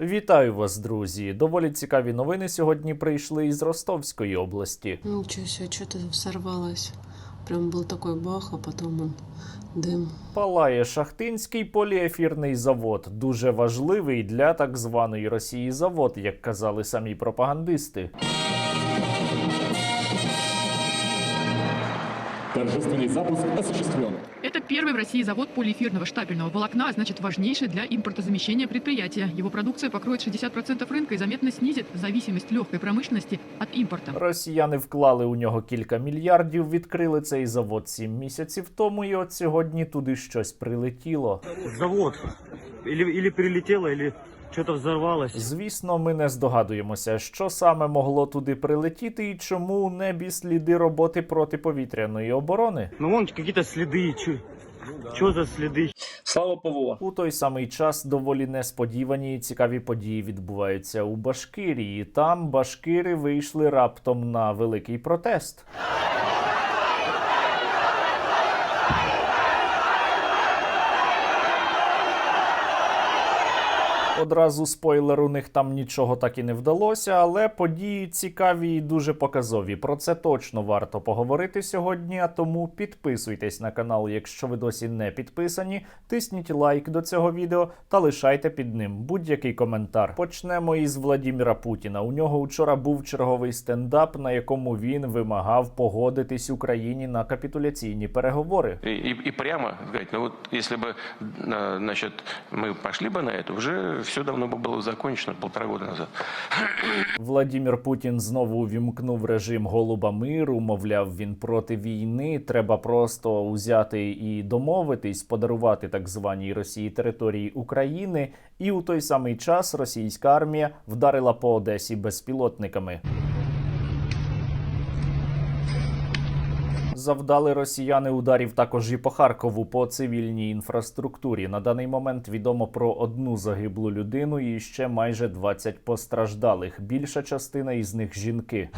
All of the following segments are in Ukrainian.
Вітаю вас, друзі! Доволі цікаві новини сьогодні прийшли із Ростовської області. Ну, ничего себе, что-то. Прям был такой бах, а потом он дым. Палає Шахтинський поліефірний завод, дуже важливий для так званої Росії завод, як казали самі пропагандисти. Торжественный запуск осуществлен. Это первый в России завод полиэфирного штабельного волокна, а значит важнейший для импортозамещения предприятия. Его продукция покроет 60% рынка и заметно снизит зависимость легкой промышленности от импорта. Росіяни вклали у нього кілька мільярдів, відкрили цей завод сім місяців тому, і от сьогодні туди щось прилетіло. завод. Или, или прилетело, или что-то взорвалось. Звісно, ми не здогадуємося, що саме могло туди прилетіти і чому у небі сліди роботи протиповітряної оборони. Ну вон какие-то следы. Что за следы? Слава ПВО. У той самий час доволі несподівані і цікаві події відбуваються у Башкирії. Там башкири вийшли раптом на великий протест. Одразу спойлер, у них там нічого так і не вдалося, але події цікаві і дуже показові. Про це точно варто поговорити сьогодні. А тому підписуйтесь на канал, якщо ви досі не підписані. Тисніть лайк до цього відео та лишайте під ним будь-який коментар. Почнемо із Владіміра Путіна. У нього вчора був черговий стендап, на якому він вимагав погодитись Україні на капітуляційні переговори. И, и, и прямо говорить, ну вот если бы, э, значит, мы пошли бы на это, уже все давно було закончено полтора года назад. Владімір Путін знову увімкнув режим голуба миру. Мовляв, він проти війни. Треба просто узяти і домовитись, подарувати так званій Росії території України. І у той самий час російська армія вдарила по Одесі безпілотниками. Завдали росіяни ударів також і по Харкову по цивільній інфраструктурі. На даний момент відомо про одну загиблу людину і ще майже 20 постраждалих. Більша частина із них жінки.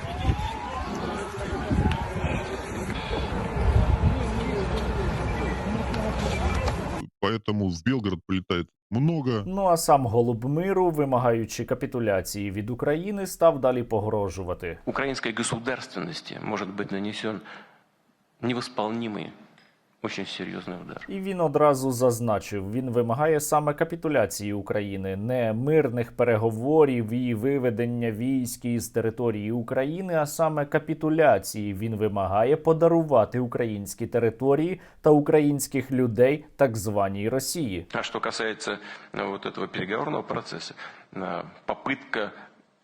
Поэтому в Белгород прилетает много Ну а сам голуб миру, вимагаючи капітуляції від України, став далі погрожувати. Украинской государственности может быть нанесен невосполнимый, очень серьезный удар. І він одразу зазначив, він вимагає саме капітуляції України, не мирних переговорів і виведення військ із території України, а саме капітуляції. Він вимагає подарувати українські території та українських людей так званій Росії. А что касается э, вот этого переговорного процесса, э, попытка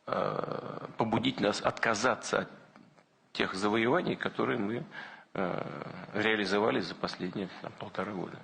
э, побудить нас отказаться от тех завоеваний, которые мы э, реализовали за последние там, полтора года.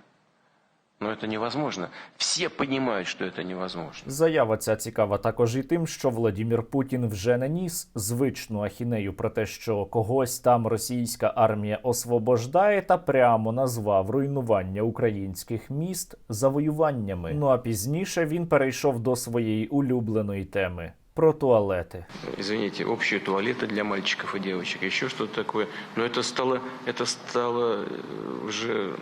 Но это невозможно. Все понимают, что это невозможно. Заява ця цікава також і тим, що Владімір Путін вже не ніс звичну ахінею про те, що когось там російська армія освобождає, та прямо назвав руйнування українських міст завоюваннями. Ну а пізніше він перейшов до своєї улюбленої теми про туалети. извините, общие туалеты для мальчиков и девочек, еще что-то такое. Но это стало, это стало э, уже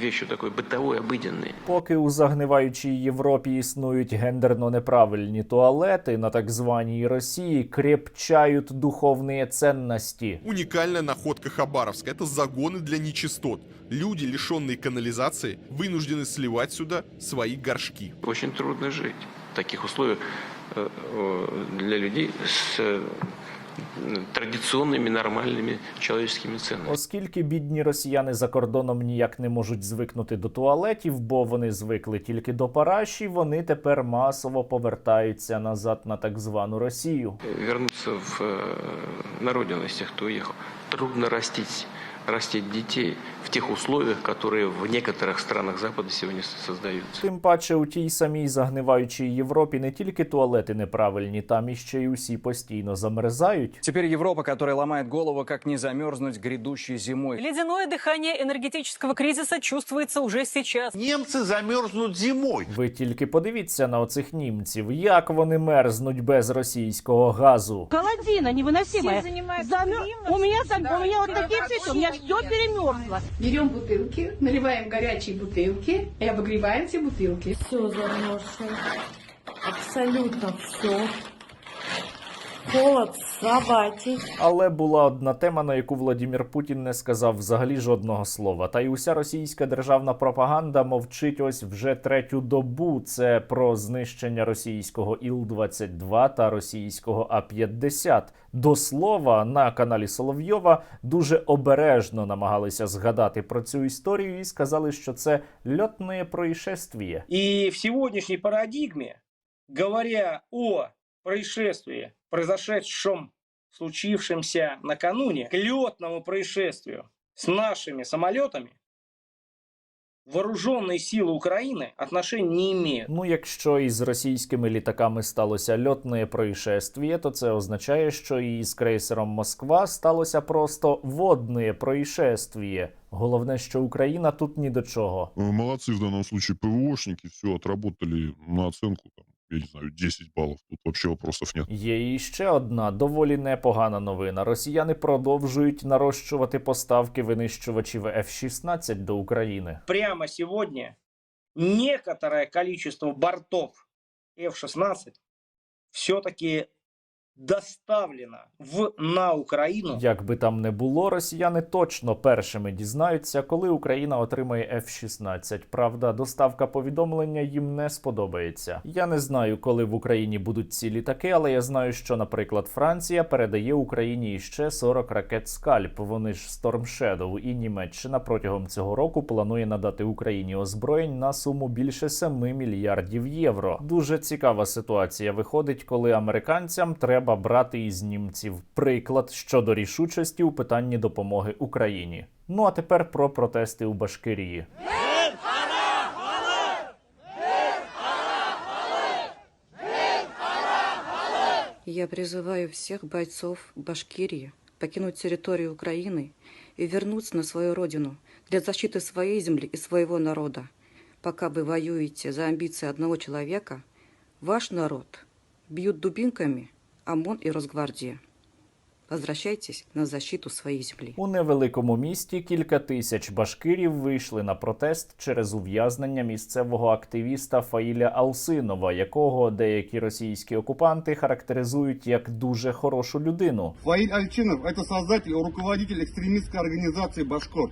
вещью такой бытовой, обыденной. Поки у загниваючій Європі існують гендерно неправильні туалети на так званій Росії, крепчають духовні цінності. Уникальная находка Хабаровска – это загоны для нечистот. Люди, лишенные канализации, вынуждены сливать сюда свои горшки. Очень трудно жить в таких условиях э, э, для людей с э, традиционными нормальными человеческими ценностями. Оскільки бідні росіяни за кордоном ніяк не можуть звикнути до туалетів, бо вони звикли тільки до параші, вони тепер масово повертаються назад на так звану Росію. Вернуться в, э, на родину из тех, кто уехал. Трудно растить, растить детей в тех условиях, которые в некоторых странах Запада сегодня создаются. Тим паче у тій самій загниваючій Європі не тільки туалети неправильні, там іще й усі постійно замерзають. Теперь Европа, которая ломает голову, как не замерзнуть грядущей зимой. Ледяное дыхание энергетического кризиса чувствуется уже сейчас. Немцы замерзнут зимой. Ви тільки подивіться на оцих німців, як вони мерзнуть без російського газу. Холодина невыносимая. Замер- У меня там, у меня вот такие цветы, у меня все перемерзло. Берем бутылки, наливаем горячие бутылки и обогреваем все бутылки. Все замерзшее. Абсолютно все. Холод собачий. Але була одна тема, на яку Владімір Путін не сказав взагалі жодного слова. Та й уся російська державна пропаганда мовчить ось вже третю добу. Це про знищення російського Іл-22 та російського А-50. До слова, на каналі Соловйова дуже обережно намагалися згадати про цю історію і сказали, що це льотне происшествие. И в сегодняшней парадигме, говоря о происшествии, произошедшем, случившемся накануне, к летному происшествию с нашими самолетами, вооруженные силы Украины отношения не имеют. Ну, якщо із російськими літаками сталося льотне происшествие, то це означає, що і з крейсером Москва сталося просто водне происшествие. Головне, що Україна тут ні до чого. Э, Молодцы в данном случае ПВОшники, все отработали на оценку, там, я не знаю, 10 баллов. Тут вообще вопросов нет. Є і ще одна доволі непогана новина. Росіяни продовжують нарощувати поставки винищувачів F-16 до України. Прямо сьогодні некоторое количество бортов F-16 все-таки доставлено в, на Украину. Як би там не було, росіяни точно першими дізнаються, коли Україна отримає F-16. Правда, доставка повідомлення їм не сподобається. Я не знаю, коли в Україні будуть ці літаки, але я знаю, що, наприклад, Франція передає Україні іще 40 ракет Скальп. Вони ж Storm Shadow, і Німеччина протягом цього року планує надати Україні озброєнь на суму більше 7 мільярдів євро. Дуже цікава ситуація виходить, коли американцям треба брати із німців приклад щодо рішучості у питанні допомоги Україні. Ну а тепер про протести у Башкирії. Я призываю всех бойцов Башкирии покинуть территорию Украины и вернуться на свою родину для защиты своей земли и своего народа. Пока вы воюете за амбиции одного человека, ваш народ бьют дубинками ОМОН и Росгвардия. Возвращайтесь на защиту своей земли. У невеликому місті кілька тисяч башкирів вийшли на протест через ув'язнення місцевого активіста Фаїля Алсинова, якого деякі російські окупанти характеризують як дуже хорошу людину. Фаиль Альчинов – это создатель и руководитель экстремистской организации «Башкор».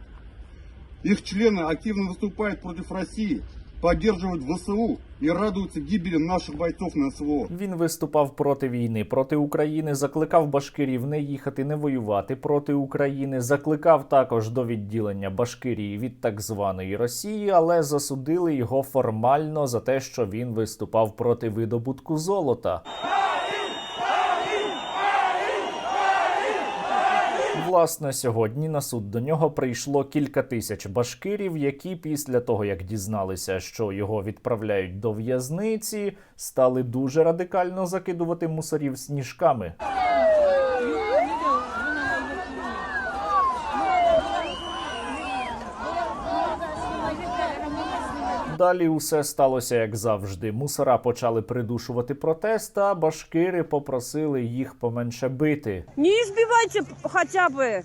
Их члены активно выступают против России, поддерживают ВСУ і радуються гибели наших бойців на СВО. Він виступав проти війни, проти України, закликав башкирів не їхати, не воювати проти України. Закликав також до відділення Башкирії від так званої Росії, але засудили його формально за те, що він виступав проти видобутку золота. Власне, сьогодні на суд до нього прийшло кілька тисяч башкирів, які після того, як дізналися, що його відправляють до в'язниці, стали дуже радикально закидувати мусорів сніжками. Далі усе сталося як завжди. Мусора почали придушувати протест, а башкири попросили їх поменше бити. Не избивайте хотя бы!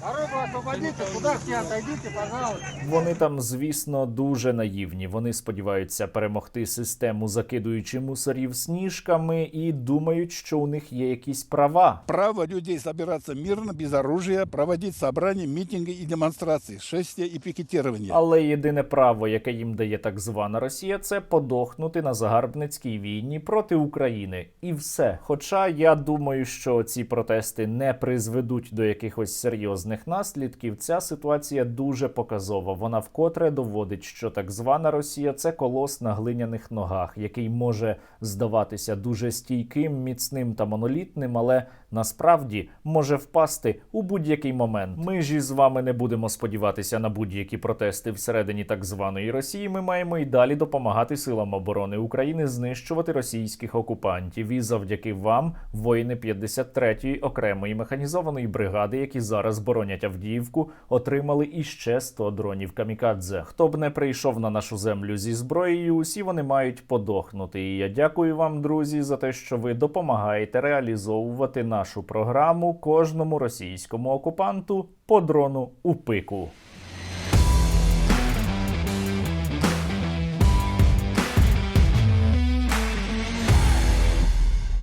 Вони там, звісно, дуже наївні. Вони сподіваються перемогти систему, закидуючи мусорів сніжками, і думають, що у них є якісь права. Право людей собираться мирно, без оружия, проводить собрания, митинги и демонстрации, шествия и пикетирование. Але єдине право, яке їм дає так звана Росія, це подохнути на загарбницькій війні проти України. І все. Хоча я думаю, що ці протести не призведуть до якихось серйозних наслідків, ця ситуація дуже показова. Вона вкотре доводить, що так звана Росія це колос на глиняних ногах, який може здаватися дуже стійким, міцним та монолітним, але насправді може впасти у будь-який момент. Ми ж із вами не будемо сподіватися на будь-які протести всередині так званої Росії. Ми маємо і далі допомагати силам оборони України знищувати російських окупантів. І завдяки вам, воїни 53-ї окремої механізованої бригади, які зараз боронять Авдіївку, отримали іще 100 дронів камікадзе. Хто б не прийшов на нашу землю зі зброєю, усі вони мають подохнути. І я дякую вам, друзі, за те, що ви допомагаєте реалізовувати нашу програму кожному російському окупанту по дрону у пику.